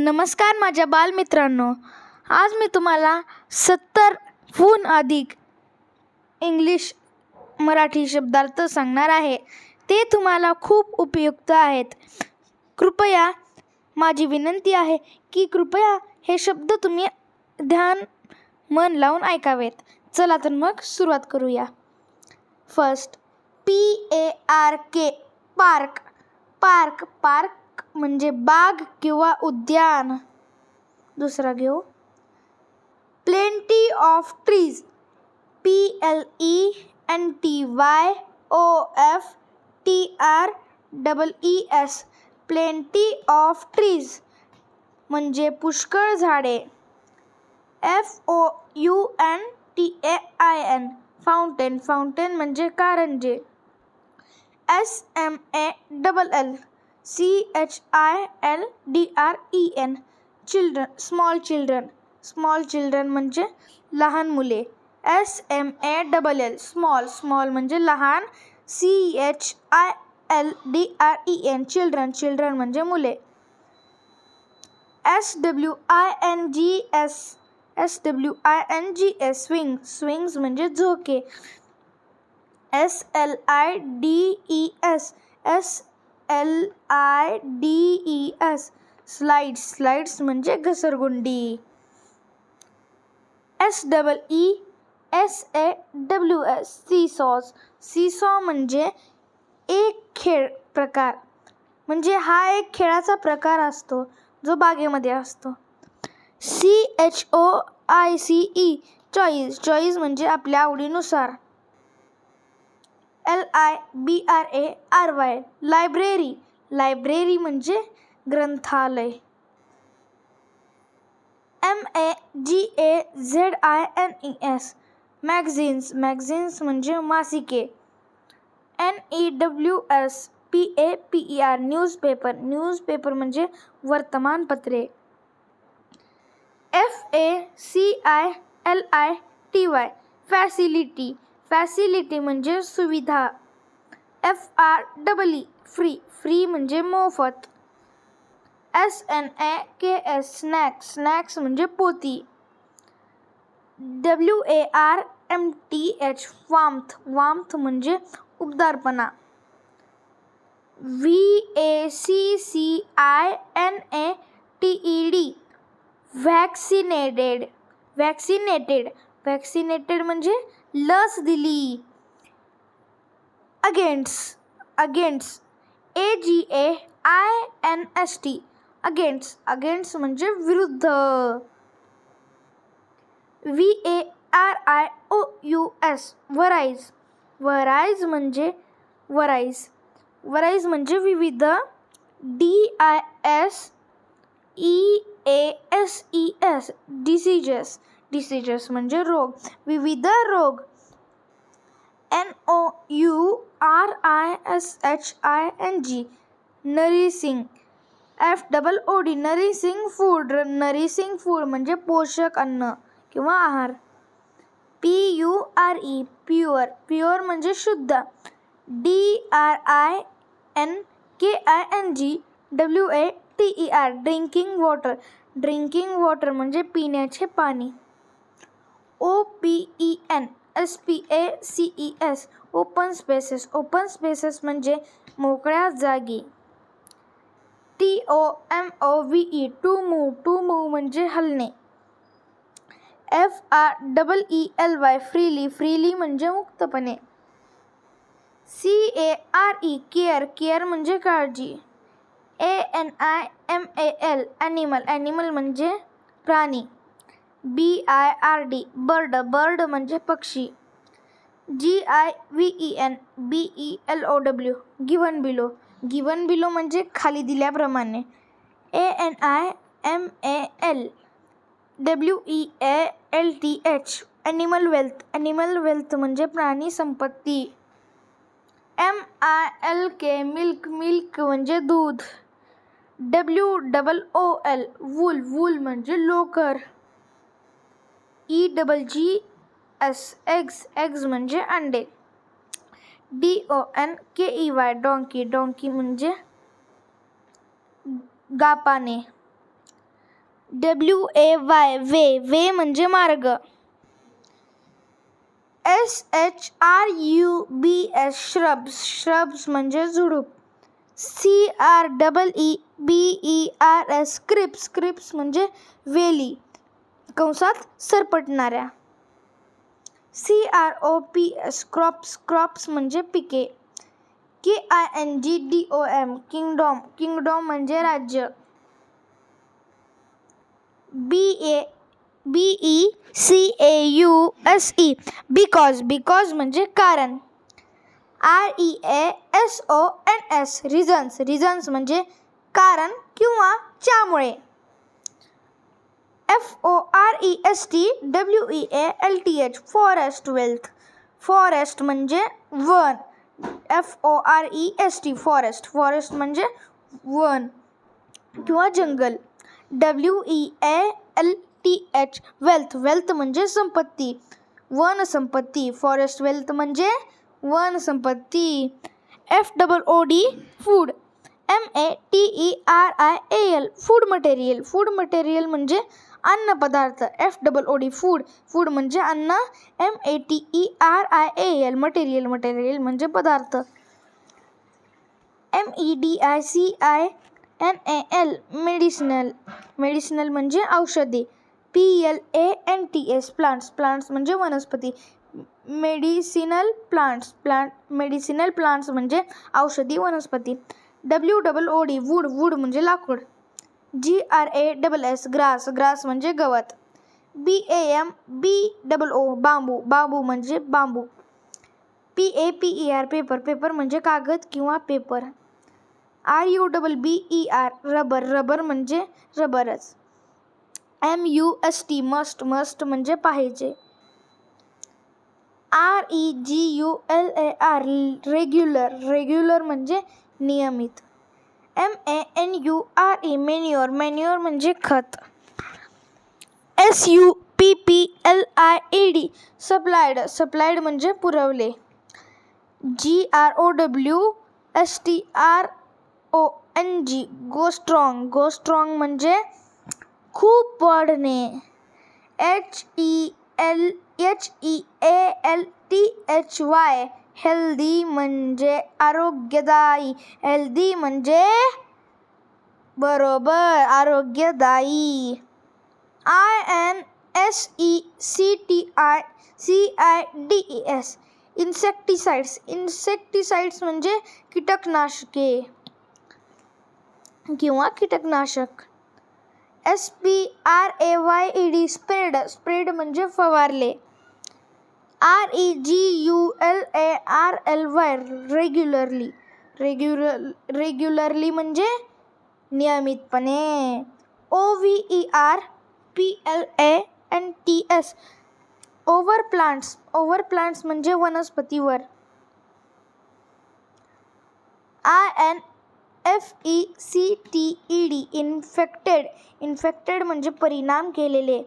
नमस्कार माझ्या बालमित्रांनो. आज मी तुम्हाला सत्तरहून अधिक इंग्लिश मराठी शब्दार्थ सांगणार आहे. ते तुम्हाला खूप उपयुक्त आहेत. कृपया माझी विनंती आहे की कृपया हे शब्द तुम्ही ध्यान मन लावून ऐकावेत. चला तर मग सुरुवात करूया. First P A R K park park park म्हणजे बाग किंवा उद्यान. दुसरा घेऊ. Plenty of trees P L E N T Y O F T R double E S plenty of trees म्हणजे पुष्कळ झाडे. F O U N T A I N fountain fountain म्हणजे कारंजे. S M A double L C H I L D R E N children small children small children म्हणजे लहान मुले. S M A double L small small म्हणजे लहान. C H I L D R E N children children म्हणजे मुले. S W I N G S S W I N G S swing swings म्हणजे झोके. S L I D E S S L I D E S slides slides म्हणजे घसरगुंडी. S double E S A W S seesaws seesaw म्हणजे एक खेळ प्रकार. म्हणजे हा एक खेळाचा प्रकार असतो जो बागेमध्ये असतो. C H O I C E choice choice म्हणजे आपल्या आवडीनुसार. L I B R A R Y library library म्हणजे ग्रंथालय. M A G A Z I N E S magazines magazines म्हणजे मासिके. N E W S P A P E R newspaper newspaper म्हणजे वर्तमानपत्रे. F A C I L I T Y facility facility म्हणजे सुविधा. F R double E, free. Free म्हणजे मोफत. S N A के S, snacks. Snacks म्हणजे पोती. W A R M T H, warmth. Warmth म्हणजे उबदारपणा. V A C C I N A T E D, vaccinated. Vaccinated. Vaccinated म्हणजे लस दिली। Against against A G A I N S T against against म्हणजे विरुद्ध. V A R I O U S various various म्हणजे various various म्हणजे विविध. D I S E A S E S diseases diseases म्हणजे रोग. विविध रोग. N O U R I S H I N G nourishing. F double O D nourishing food. Nourishing food म्हणजे पोषक अन्न किंवा आहार. P U R E pure. Pure म्हणजे शुद्ध. D R I N K I N G W A T E R drinking water. Drinking water म्हणजे पिण्याचे पाणी. O P E N S P A C E S open spaces open spaces म्हणजे मोकळ्या जागी. T O M O V E to move to move म्हणजे हलणे. F R double E L Y freely freely म्हणजे मुक्तपणे. C A R E care care म्हणजे काळजी. A N I M A L animal animal म्हणजे प्राणी. B I R D bird bird म्हणजे पक्षी. G I V E N B E L O W given below given below म्हणजे खाली दिल्याप्रमाणे. A N I M A L W E A L T H animal wealth animal wealth म्हणजे प्राणी संपत्ती. M I L K milk milk म्हणजे दूध. W double O L wool wool म्हणजे लोकर. E double G S eggs eggs म्हणजे अंडे. D O N के ई वाय donkey donkey म्हणजे गापाने. W A Y way way म्हणजे मार्ग. S H R U B S shrubs shrubs म्हणजे झुडूप. C R double E B E R S creepers creepers म्हणजे वेली. कंसात सरपटणाऱ्या. C R O P S crops crops म्हणजे पिके. K I N G D O M kingdom kingdom म्हणजे राज्य. B A B E C A U S E because because म्हणजे कारण. R E A S O N S reasons reasons म्हणजे कारण किंवा ज्यामुळे. F O R E S T W E A L T H forest wealth forest म्हणजे one. F O R E S T forest forest म्हणजे वन. किंवा जंगल. W E A L T H wealth wealth म्हणजे संपत्ती. वन संपत्ती. Forest wealth म्हणजे वन संपत्ती. F double O D food M A T E R I A L food material food material म्हणजे अन्न पदार्थ F double O D food food म्हणजे अन्न M A T E R I A L material material म्हणजे पदार्थ. M E D I C I N A L medicinal medicinal म्हणजे औषधी. P L A N T S plants plants म्हणजे वनस्पती. Medicinal plants plant medicinal plants म्हणजे औषधी वनस्पती. W double O D wood wood म्हणजे लाकूड. G R A double S grass grass म्हणजे गवत. B A M B double O bamboo. Bamboo म्हणजे bamboo. P A P E R paper paper म्हणजे कागद किंवा paper R U double B E R rubber rubber म्हणजे रबरच M U S T must must म्हणजे पाहिजे. R E G U L A R regular regular म्हणजे नियमित. M A N U R E manure manure म्हणजे खत. S U P P L I A D supplied supplied म्हणजे पुरवले. G R O W S T R O N G go strong go strong म्हणजे खूप वाढणे. H E L H E A L T H Y healthy म्हणजे आरोग्यदायी. Healthy म्हणजे बरोबर, आरोग्यदायी. I N S E C T I C I D E S insecticides insecticides म्हणजे कीटकनाशके. किंवा कीटकनाशक. S P R A Y E D sprayed sprayed म्हणजे फवारले. R E G U L A R L Y regularly regular regularly म्हणजे नियमितपणे. O V E R P L A N T S over plants over plants म्हणजे वनस्पतीवर. I N F E C T E D infected infected म्हणजे परिणाम केलेले.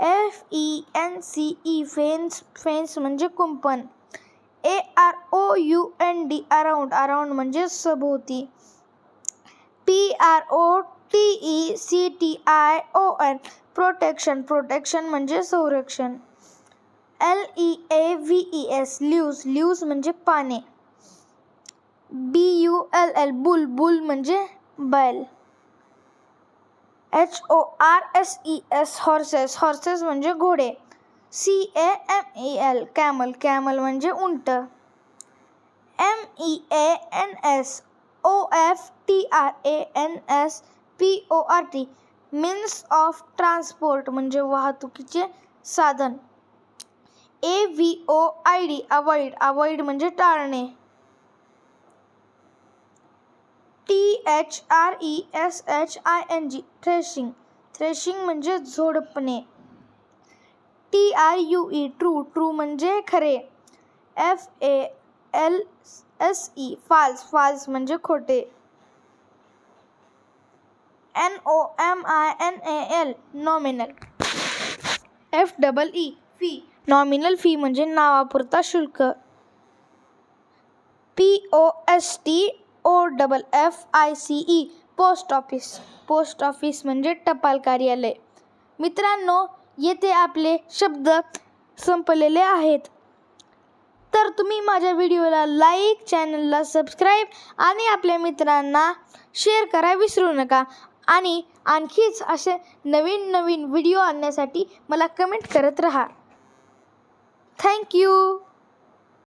F E N C E fence fence म्हणजे कुंपण. A R O U N D around around म्हणजे सभोवती. P R O T E C T I O N protection protection म्हणजे संरक्षण. L E A V E S leaves leaves म्हणजे पाने. B U L L bull bull म्हणजे बैल. H O R S E S horses horses म्हणजे घोडे. C A M E L camel camel म्हणजे उंट. M E A N S O F T R A N S P O R T means of transport म्हणजे वाहतुकीचे साधन. A V O I D avoid avoid म्हणजे टाळणे. H R E S H I N G threshing threshing म्हणजे झोडपणे. T I U E true true म्हणजे खरे. F A L S E false false म्हणजे खोटे. N O M I N A L nominal F double E fee nominal fee म्हणजे नावापुरता शुल्क. P O S T O double F I C E post office post office म्हणजे टपाल कार्यालय. मित्रांनो येथे आपले शब्द संपलेले आहेत. तर तुम्ही माझ्या व्हिडिओला लाईक चॅनलला सबस्क्राईब आणि आपल्या मित्रांना शेअर करा विसरू नका. आणि आणखीच असे नवीन नवीन व्हिडिओ आणण्यासाठी मला कमेंट करत राहा. थँक्यू